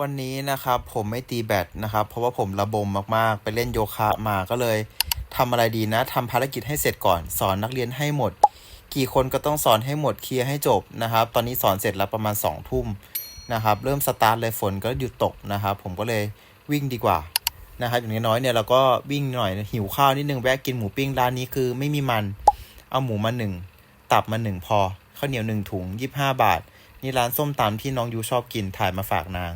วันนี้นะครับผมไม่ตีแบดนะครับ เพราะว่าผมระบมมากๆ ไปเล่นโยคะมาก็เลยทำอะไรดีนะทำภารกิจให้เสร็จก่อน สอนนักเรียนให้หมด กี่คนก็ต้องสอนให้หมดเคลียร์ให้จบนะครับ ตอนนี้สอนเสร็จแล้วประมาณ2องทุ่มนะครับ เริ่มสตาร์ทเลยฝนก็หยุดตกนะครับ ผมก็เลยวิ่งดีกว่านะครับอย่างน้อยเนี่ยเราก็วิ่งหน่อยหิวข้าวนิดนึงแวะกินหมูปิ้งร้านนี้คือไม่มีมันเอาหมูมาหนึ่งตับมาหนึ่งพอข้าวเหนียวหนึ่งถุงยี่ห้าบาท นี่ร้านส้มตำที่น้องยูชอบกินถ่ายมาฝากนาง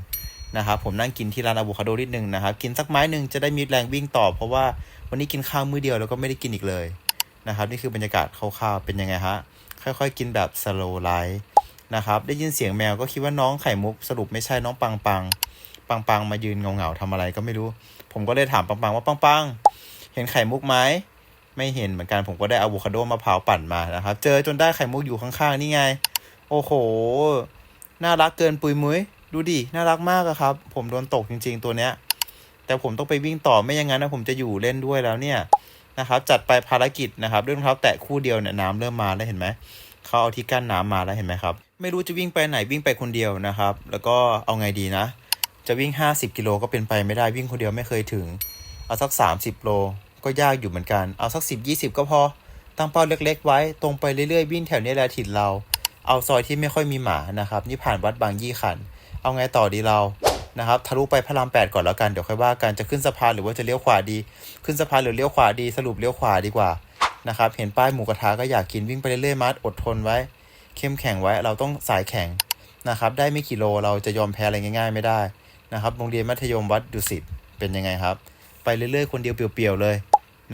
นะครับผมนั่งกินที่ร้านอะโวคาโดนิดนึงนะครับกินสักไม้หนึ่งจะได้มีแรงวิ่งต่อ เพราะว่าวันนี้กินข้าวมื้อเดียวแล้วก็ไม่ได้กินอีกเลยนะครับนี่คือบรรยากาศคร่าวๆเป็นยังไงฮะค่อยๆ กินแบบสโลไลท์นะครับได้ยินเสียงแมวก็คิดว่าน้องไข่มุกสรุปไม่ใช่น้องปังปังปังปังมายืนเงาๆทำอะไรก็ไม่รู้ ผมก็เลยถามปังปังว่าปังปังเห็นไข่มุกไหมไม่เห็นเหมือนกันผมก็ได้อะโวคาโดมะพร้าวปั่นมานะครับ เจอจนได้ไข่มุกอยู่ข้างๆนี่ไง โอ้โห น่ารักเกินปุยมุ้ย ดูดิ น่ารักมากอะครับ ผมโดนตกจริง ๆ ตัวเนี้ย แต่ผมต้องไปวิ่งต่อไม่อย่างนั้นนะผมจะอยู่เล่นด้วยแล้วเนี่ยนะครับ จัดไปภารกิจนะครับเรื่องรองเท้าแตะคู่เดียวเนี่ยน้ำเริ่มมาแล้วเห็นไหมเขาเอาที่กั้นน้ำมาแล้วเห็นไหมครับ ไม่รู้จะวิ่งไปไหนวิ่งไปคนเดียวนะครับ แล้วก็เอาไงดีนะ จะวิ่ง 50 กิโลก็เป็นไปไม่ได้วิ่งคนเดียวไม่เคยถึง เอาสัก 30 โลก็ยากอยู่เหมือนกัน เอาสัก 10 20 ก็พอ ตั้งเป้าเล็ก ๆ ไว้ ตรงไปเรื่อยๆ วิ่งแถวนี้แหละถิ่นเรา เอาซอยที่ไม่ค่อยมีหมานะครับ นี่ผ่านวัดบางยี่ขัน เอาไงต่อดีเรานะครับทะลุไปพระรามแปดก่อนแล้วกัน เดี๋ยวค่อยว่ากัน จะขึ้นสะพานหรือว่าจะเลี้ยวขวาดี ขึ้นสะพานหรือเลี้ยวขวาดี สรุปเลี้ยวขวาดีกว่า นะครับ เห็นป้ายหมูกระทะก็อยากกินวิ่งไปเรื่อยๆ มัดอดทนไว้ เข้มแข็งไว้ เราต้องสายแข็งนะครับ ได้ไม่กี่โลเราจะยอมแพ้อะไรง่าย ๆ ไม่ได้นะครับ โรงเรียนมัธยมวัดดุสิตเป็นยังไงครับ ไปเรื่อยๆ คนเดียวเปลี่ยวๆเลย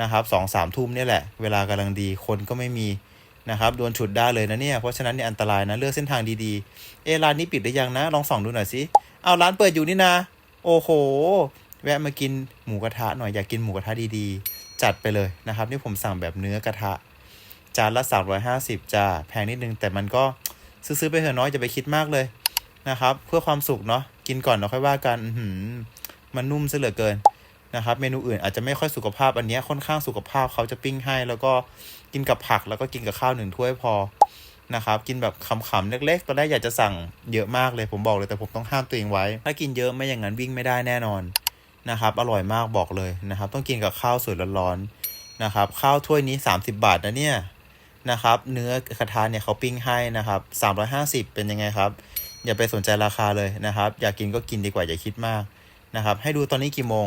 นะครับสองสามทุ่มนี่แหละ เวลากำลังดี คนก็ไม่มี นะครับโดนฉุดได้เลยนะเนี่ย เพราะฉะนั้นเนี่ยอันตรายนะ เลือกเส้นทางดีๆ เอร้านนี้ปิดหรือยังนะ ลองส่องดูหน่อยสิเอาร้านเปิดอยู่นี่นะ โอ้โห แวะมากินหมูกระทะหน่อยอยากกินหมูกระทะดีๆ จัดไปเลยนะครับ นี่ผมสั่งแบบเนื้อกระทะ จานละ350จ้าแพงนิดนึงแต่มันก็ซื้อๆไปเถอะน้อยจะไปคิดมากเลยนะครับ เพื่อความสุขเนาะกินก่อนเราค่อยว่ากันอืมันนุ่มซะเหลือเกิน นะครับเมนูอื่นอาจจะไม่ค่อยสุขภาพอันนี้ค่อนข้างสุขภาพเขาจะปิ้งให้ แล้วก็กินกับผักแล้วก็กินกับข้าวหนึ่งถ้วยพอนะครับกินแบบขำๆเล็กๆ ตอนแรกอยากจะสั่งเยอะมากเลยผมบอกเลยแต่ผมต้องห้ามตัวเองไว้ ถ้ากินเยอะไม่อย่างนั้นวิ่งไม่ได้แน่นอนนะครับอร่อยมากบอกเลยนะครับ ต้องกินกับข้าวสวยร้อนๆนะครับข้าวถ้วยนี้ 30 บาทนะเนี่ยนะครับเนื้อกระทะเนี่ยเขาปิ้งให้นะครับ350 เป็นยังไงครับ อย่าไปสนใจราคาเลยนะครับ อยากกินก็กินดีกว่าอย่าคิดมากนะครับให้ดูตอนนี้กี่โมง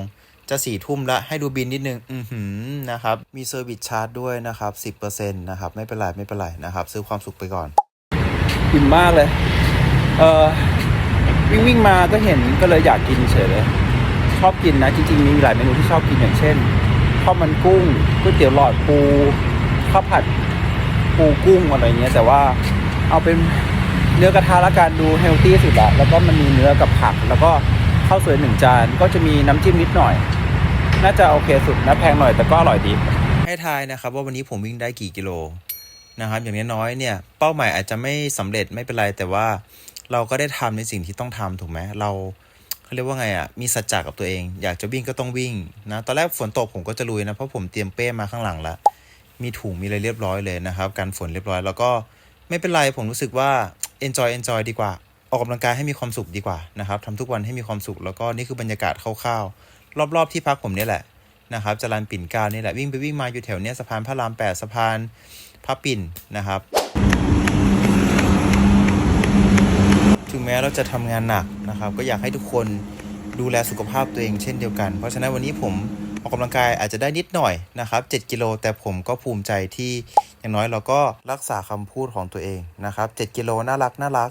จะสี่ทุ่มละให้ดูบินนิดนึง อือหือนะครับ มีเซอร์วิสชาร์จด้วยนะครับ10%นะครับ ไม่เป็นไร ไม่เป็นไรนะครับ ซื้อความสุขไปก่อน อิ่มมากเลย เออวิ่งวิ่งมาก็เห็นก็เลยอยากกินเฉยเลย ชอบกินนะ จริง ๆ มีหลายเมนูที่ชอบกินอย่างเช่นข้าวมันกุ้งก๋วยเตี๋ยวหลอดปูข้าวผัดปูกุ้งอะไรเงี้ยแต่ว่าเอาเป็นเนื้อกระทะละกันดูเฮลตี้สุดละแล้วก็มันมีเนื้อกับผักแล้วก็ ข้าวสวยหนึ่งจาน ก็จะมีน้ำจิ้มนิดหน่อย น่าจะโอเคสุดนะแพงหน่อยแต่ก็อร่อยดี ให้ทายนะครับว่าวันนี้ผมวิ่งได้กี่กิโลนะครับอย่างน้อยๆเนี่ยเป้าหมายอาจจะไม่สำเร็จไม่เป็นไร แต่ว่าเราก็ได้ทำในสิ่งที่ต้องทำถูกไหมเราเขาเรียกว่าไงอะมีสัจจะกับตัวเอง อยากจะวิ่งก็ต้องวิ่งนะตอนแรกฝนตกผมก็จะลุยนะเพราะผมเตรียมเป้มาข้างหลังละมีถุงมีอะไรเรียบร้อยเลยนะครับการฝนเรียบร้อยแล้วก็ไม่เป็นไรผมรู้สึกว่า enjoy enjoy ดีกว่า ออกกำลังกายให้มีความสุขดีกว่านะครับทำทุกวันให้มีความสุขแล้วก็นี่คือบรรยากาศคร่าวๆรอบๆที่พักผมเนี่ยแหละนะครับจรันปิ่นเก้านี่แหละวิ่งไปวิ่งมาอยู่แถวเนี้ยสะพานพระรามแปดสะพานพระปิ่นนะครับ ถึงแม้เราจะทำงานหนักนะครับ ก็อยากให้ทุกคนดูแลสุขภาพตัวเองเช่นเดียวกัน เพราะฉะนั้นวันนี้ผมออกกำลังกายอาจจะได้นิดหน่อยนะครับ7กิโลแต่ผมก็ภูมิใจที่อย่างน้อยเราก็รักษาคำพูดของตัวเองนะครับ7กิโลน่ารักน่ารัก